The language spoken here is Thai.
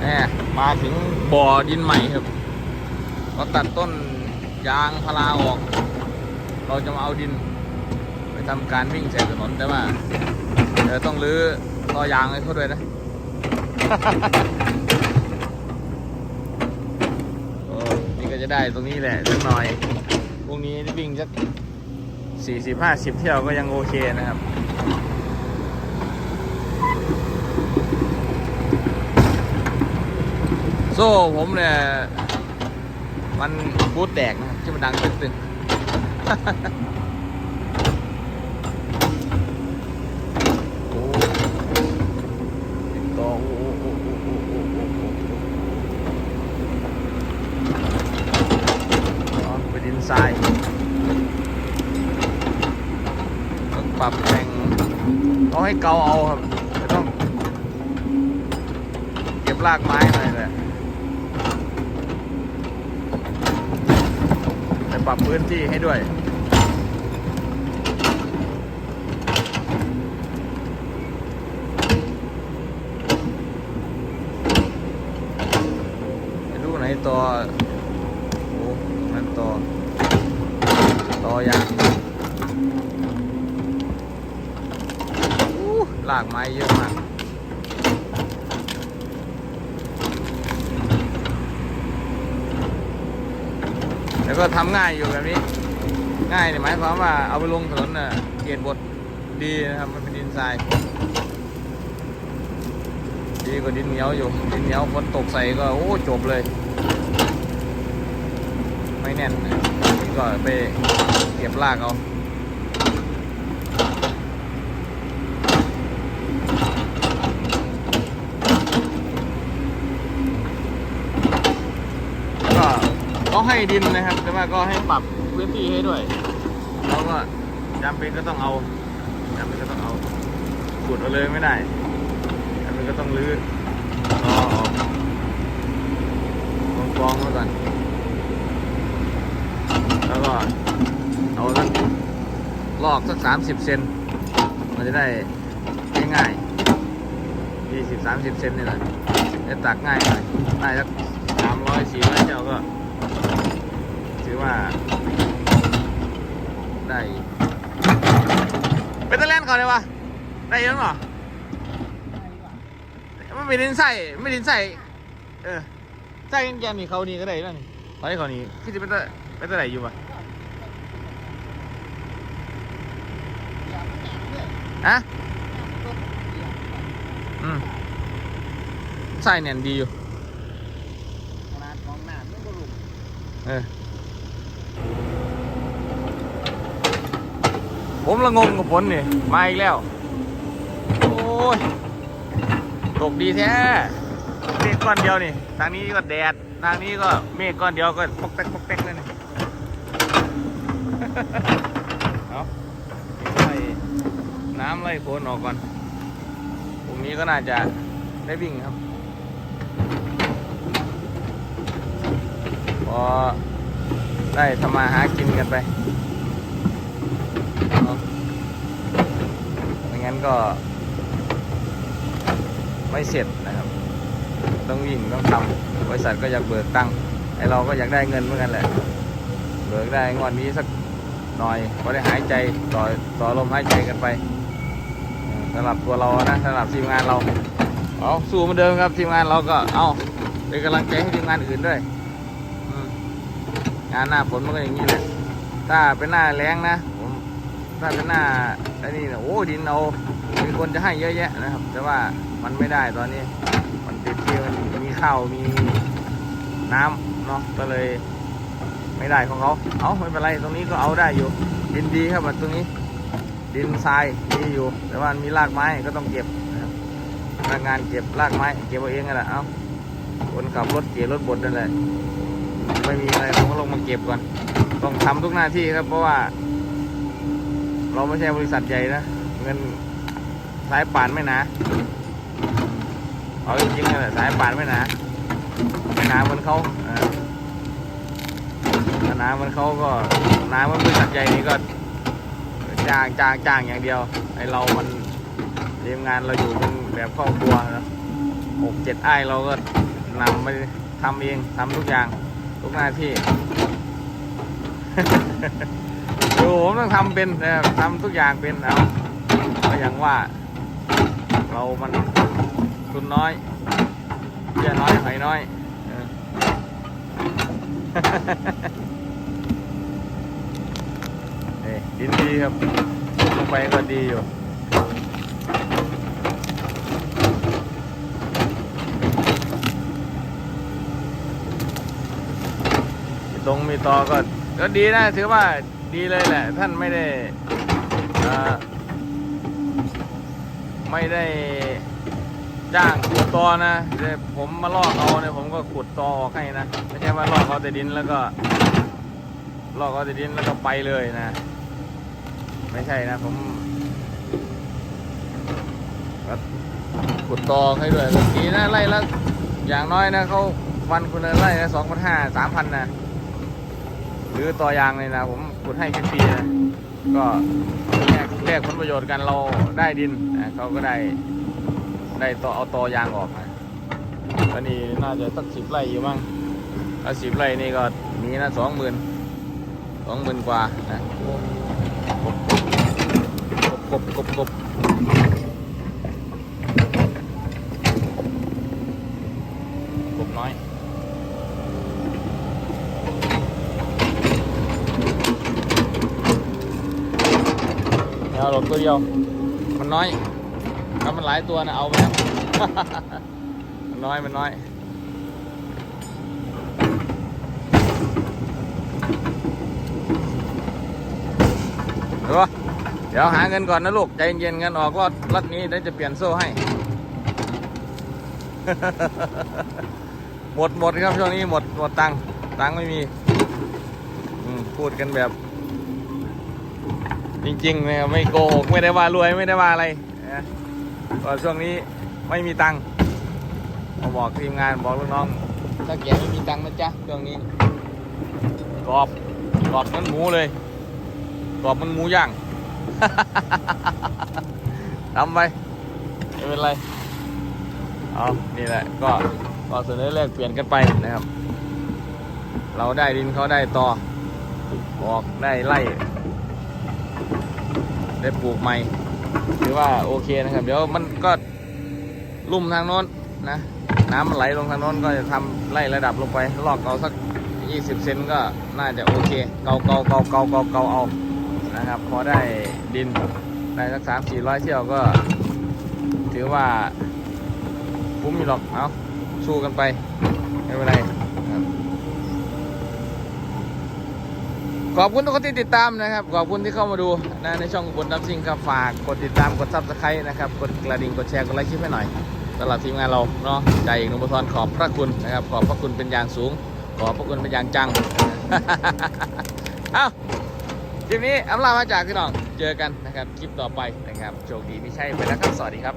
แหมมาถึงบ่อดินใหม่ครับ เราตัดต้นยางพาราออก เราจะมาเอาดิน ไปทำการวิ่งใส่ถนนแต่ว่าเดี๋ยวต้องรื้อต่อยางให้เขาด้วยนะโอ้นี่ก็จะได้ตรงนี้แหละสักหน่อยพรุ่งนี้วิ่งสักสี่สิบห้าสิบเที่ยวก็ยังโอเคนะครับ โซ่ผมเนี่ย มันบูทแตกนะที่มันดังตึ๊งไปดิต้องปรับแต่งต้องให้เกาเอาครับต้อง เก็บรากไม้อะไรเลย รับพื้นที่ให้ด้วยไม่รู้ไหนต่อโอ้นั่นต่อ ต่อยางลากไม้เยอะมาก แล้ว ก็ทำง่ายอยู่แบบนี้ ง่ายเนี่ยหมายความว่าเอาไปลงถนนน่ะเกียรบทดีนะครับมันเป็นดินทรายดีกว่าดินเหนียวอยู่ ดินเหนียวฝนตกใส่ก็โอ้จบเลย ไม่แน่นนี่ก็ไปเก็บลากเอาแล้วก็ต้อง ให้ดินนะครับ แต่ว่าก็ให้ปรับพื้นที่ให้ด้วยเราก็จำเป็นก็ต้องเอาจำเป็นก็ต้องเอาขุดเอาเลยไม่ได้จำเป็นก็ต้องรื้อรอออกกองๆไว้ก่อนแล้วก็เอาสักลอกสักสามสิบเซนมันจะได้ง่ายๆยี่สิบสามสิบเซนนี่แหละจะตักง่ายหน่อยได้สักสามร้อยสี่ร้อยเจ้าก็ ถือว่า ได้เป็นตะแลนก่อนเลยวะได้เยอะหรอมันไม่ดินใส่ไม่ดินใส่เออใส่กันแกมนี่เขานี่ก็ได้แล้วนี่ขาให้เขานี่ที่จะเป็นตะเป็นตะไหนอยู่ปะฮะอืมใส่แน่นดีอยู่ ขนาดของหน้าไม่ก็ลุก เออ ผมละงงกับฝนนี่ มาอีกแล้ว โอ้ย ตกดีแท้เมฆก้อนเดียวนี่ ทางนี้ก็แดด ทางนี้ก็เมฆก้อนเดียวก็ปกแป๊กปกแป๊กเลยนี่เอาไล่น้ำไล่ฝนออกก่อนพรุ่งนี้ก็น่าจะได้วิ่งครับ พอ ได้ทำมาหากินกันไปไม่งั้นก็ ไม่เสร็จนะครับ ต้องวิ่งต้องทำบริษัทก็อยากเบิกตังค์ไอเราก็อยากได้เงินเหมือนกันแหละ เบิกได้งวดนี้สักหน่อยพอได้หายใจต่อต่อลมหายใจกันไปสำหรับตัวเรานะสำหรับทีมงานเราเอาสู้เหมือนเดิมครับทีมงานเราก็เอาเป็นกำลังใจให้ทีมงานอื่นด้วย งานหน้าฝนมันก็อย่างนี้แหละถ้าเป็นหน้าแรงนะผมถ้าเป็นหน้าอ้นี่นะโอ้ดินเอามีคนจะให้เยอะแยะนะครับ แต่ว่ามันไม่ได้ตอนนี้ มันติดที่มันมีข้าวมีน้ำเนาะก็เลยไม่ได้ของเขาเอาไม่เป็นไรตรงนี้ก็เอาได้อยู่ ดินดีครับตรงนี้ ดินทรายดีอยู่ แต่ว่ามีรากไม้ก็ต้องเก็บนะครับพนักงานเก็บรากไม้เก็บเอาเองนั่นแหละเอาคนขับรถเกียรถบดนั่นแหละ ไม่มีอะไรเราก็ลงมาเก็บก่อน ต้องทำทุกหน้าที่ครับ เพราะว่า เราไม่ใช่บริษัทใหญ่นะ เงินสายป่านไม่หนาเอาจริงๆนะสายป่านไม่หนาไม่หนาเหมือนเขาอ่าถ้าหนาเหมือนเขาก็หนาเหมือนบริษัทใหญ่นี่ก็จ้างจ้างจ้างอย่างเดียวไอเรา มันทีมงานเราอยู่เป็นแบบครอบครัวนะหกเจ็ดไอ้เราก็นำไปทำเองทำทุกอย่าง ทุกหน้าที่ดูผมต้องทำเป็นนะครับทำทุกอย่างเป็นเอาก็อย่างว่า เรามันทุนน้อยเบี้ยน้อยหอยน้อยเออเอ้ยดินดีครับลงไปก็ดีอยู่ มีตร งมีตอก็ก็ดีนะถือว่าดีเลยแหละ ท่านไม่ได้ไม่ได้จ้างขุดตอนะแต่ผมมาลอกเอาเนี่ยผมก็ขุดตอออกให้นะไม่ใช่ว่าลอกเอาแต่ดินแล้วก็ลอกเอาแต่ดินแล้วก็ไปเลยนะ ไม่ใช่นะผมก็ขุดตอให้ด้วยดีนะไล่ละอย่างน้อยนะเขาวันคุณละไล่ละสองพันห้าสามพันนะ หรือต่อยางเลยนะผมขุดให้ฟรีนะก็แลกแลกผลประโยชน์กันเราได้ดินนะเขาก็ได้ได้ต่อเอาต่อยางออกนะตอนนี้น่าจะสักสิบไร่อยู่มั้งถ้าสิบไร่นี่ก็มีนะสองหมื่นสองหมื่นกว่านะกบกบกบกบน้อย เอาหลบตัวเดียว มันน้อยถ้ามันหลายตัวนะเอาไปแล้วมันน้อยมันน้อยเดี๋ยวเดี๋ยวหาเงินก่อนนะลูก ใจเย็นๆเงินออกรอดรัดนี้เดี๋ยวจะเปลี่ยนโซ่ให้ หมดหมดครับช่วงนี้หมดหมดตังค์ตังค์ไม่มี พูดกันแบบ จริงๆเนี่ยไม่โกหกไม่ได้ว่ารวยไม่ได้ว่าอะไรนะก็ช่วงนี้ไม่มีตังค์มาบอกทีมงานบอกลูกน้องถ้าแกไม่มีตังค์นะจ๊ะช่วงนี้กรอบกรอบมันหมูเลยกรอบมันหมูย่างทำไปไม่เป็นไรเอานี่แหละก็ก็เสนอแลกเปลี่ยนกันไปนะครับ เราได้ดินเขาได้ต่อออกได้ไล่ ได้ปลูกใหม่ถือว่าโอเคนะครับ เดี๋ยวมันก็ลุ่มทางโน้นนะ น้ำไหลลงทางโน้นก็จะทำไล่ระดับลงไปลอกเอาสัก 20 เซนก็น่าจะโอเค เกาเกาเกาเกาเกาเกาเอานะครับ พอได้ดินได้สักสามสี่ร้อยเที่ยวก็ ถือว่าคุ้มอยู่หรอกเอาสู้กันไปไม่เป็นไรครับ ขอบคุณทุกคนที่ติดตามนะครับ ขอบคุณที่เข้ามาดูนะในช่องบนดับซิงครับฝากกดติดตามกดซับสไครต์นะครับ กดกระดิ่งกดแชร์กดไลค์คลิปให้หน่อยสำหรับทีมงานเราเนาะใจเอกนุบทรขอบพระคุณนะครับ ขอบพระคุณเป็นอย่างสูง ขอบพระคุณเป็นอย่างจัง เอ้าคลิปนี้อำลามาจากพี่น้องเจอกันนะครับคลิปต่อไปนะครับโชคดีไม่ใช่ไปแล้วครับสวัสดีครับ